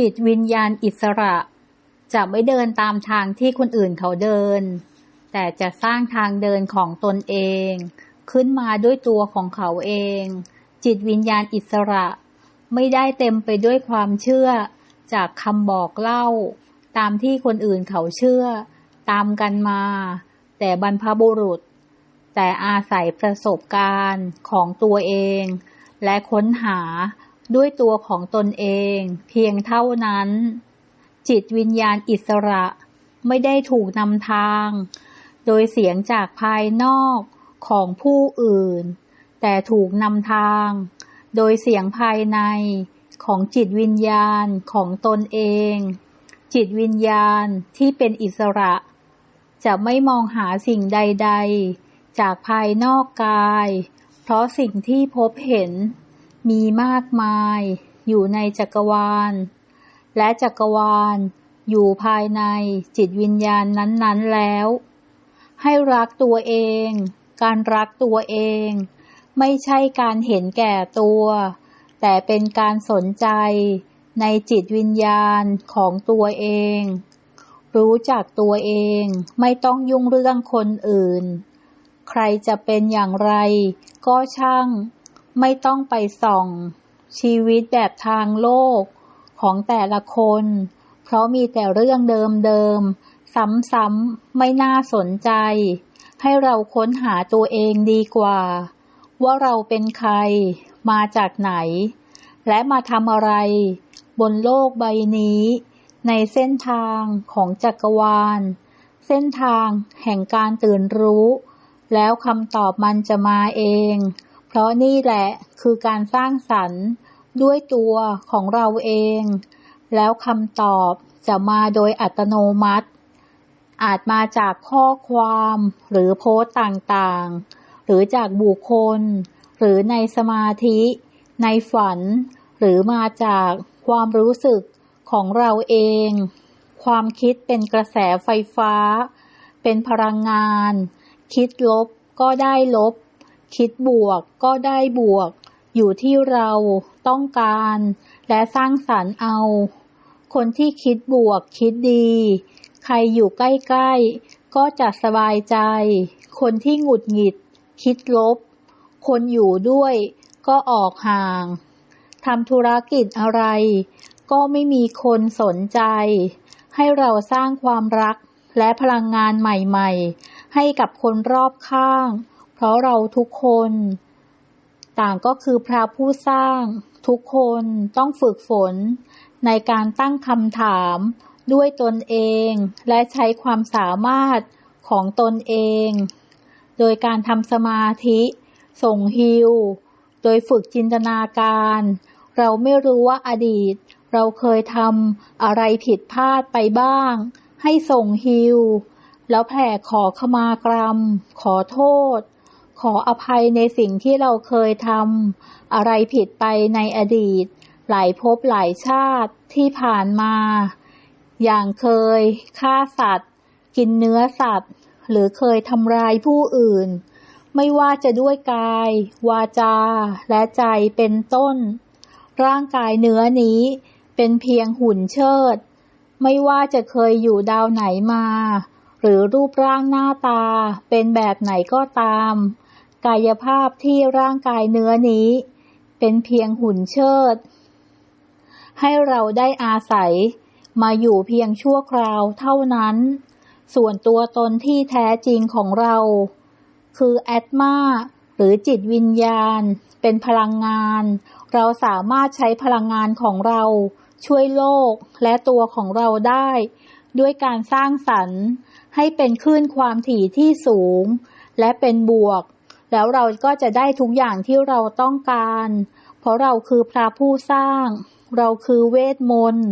จิตวิญญาณอิสระ จะไม่เดินตามทางที่คนอื่นเขาเดิน แต่จะสร้างทางเดินของตนเอง ขึ้นมาด้วยตัวของเขาเอง จิตวิญญาณอิสระ ไม่ได้เต็มไปด้วยความเชื่อ จากคำบอกเล่า ตามที่คนอื่นเขาเชื่อ ตามกันมา แต่บรรพบุรุษ แต่อาศัยประสบการณ์ของตัวเอง และค้นหา ด้วยตัวของตนเอง เพียงเท่านั้น จิตวิญญาณอิสระไม่ได้ถูกนำทาง โดยเสียงจากภายนอกของผู้อื่น แต่ถูกนำทาง โดยเสียงภายในของจิตวิญญาณของตนเอง จิตวิญญาณที่เป็นอิสระ จะไม่มองหาสิ่งใด ๆ จากภายนอกกาย เพราะสิ่งที่พบเห็น มีมากมาย อยู่ในจักรวาล และจักรวาล อยู่ภายในจิตวิญญาณนั้น ๆ แล้ว ให้รักตัวเอง การรักตัวเอง ไม่ใช่การเห็นแก่ตัว แต่เป็นการสนใจในจิตวิญญาณของตัวเอง รู้จักตัวเองไม่ต้องยุ่งเรื่องคนอื่น ใครจะเป็นอย่างไรก็ช่าง ไม่ต้องไปส่อง ชีวิตแบบทางโลกของแต่ละคน เพราะมีแต่เรื่องเดิมๆ ซ้ำๆ ไม่น่าสนใจ ให้เราค้นหาตัวเองดีกว่า ว่าเราเป็นใคร มาจากไหน และมาทำอะไร บนโลกใบนี้ ในเส้นทางของจักรวาล เส้นทางแห่งการตื่นรู้ แล้วคำตอบมันจะมาเอง เพราะนี่แหละคือการสร้างสรรค์ด้วยตัวของเราเอง แล้วคำตอบจะมาโดยอัตโนมัติ อาจมาจากข้อความหรือโพสต์ต่างๆ หรือจากบุคคล หรือในสมาธิ ในฝัน หรือมาจากความรู้สึกของเราเอง ความคิดเป็นกระแสไฟฟ้า เป็นพลังงาน คิดลบก็ได้ลบ คิดบวกก็ได้บวก อยู่ที่เราต้องการ และสร้างสรรค์เอา คนที่คิดบวกคิดดี ใครอยู่ใกล้ๆ ก็จะสบายใจ คนที่หงุดหงิด คิดลบ คนอยู่ด้วยก็ออกห่างทำธุรกิจอะไร ก็ไม่มีคนสนใจ ให้เราสร้างความรักและพลังงานใหม่ ๆ ให้กับคนรอบข้าง เพราะเราทุกคน ต่างก็คือพระผู้สร้าง ทุกคนต้องฝึกฝน ในการตั้งคำถามด้วยตนเองและใช้ความสามารถของตนเอง โดยการทำสมาธิ ส่งฮิว โดยฝึกจินตนาการ เราไม่รู้ว่าอดีต เราเคยทำอะไรผิดพลาดไปบ้าง ให้ส่งฮิว แล้วแผ่ขอขมากรรม ขอโทษ ขออภัยในสิ่งที่เราเคยทำอะไรผิดไปในอดีต หลายภพหลายชาติที่ผ่านมา อย่างเคยฆ่าสัตว์ กินเนื้อสัตว์ หรือเคยทำร้ายผู้อื่น ไม่ว่าจะด้วยกาย วาจา และใจเป็นต้น ร่างกายเนื้อนี้เป็นเพียงหุ่นเชิด ไม่ว่าจะเคยอยู่ดาวไหนมาหรือรูปร่างหน้าตาเป็นแบบไหนก็ตาม กายภาพที่ร่างกายเนื้อนี้ เป็นเพียงหุ่นเชิด ให้เราได้อาศัยมาอยู่เพียงชั่วคราวเท่านั้น ส่วนตัวตนที่แท้จริงของเรา คือแอตมาหรือจิตวิญญาณ เป็นพลังงาน เราสามารถใช้พลังงานของเราช่วยโลกและตัวของเราได้ ด้วยการสร้างสรรค์ให้เป็นคลื่นความถี่ที่สูง และเป็นบวก แล้วเราก็จะได้ทุกอย่างที่เราต้องการ เพราะเราคือพระผู้สร้าง เราคือเวทมนต์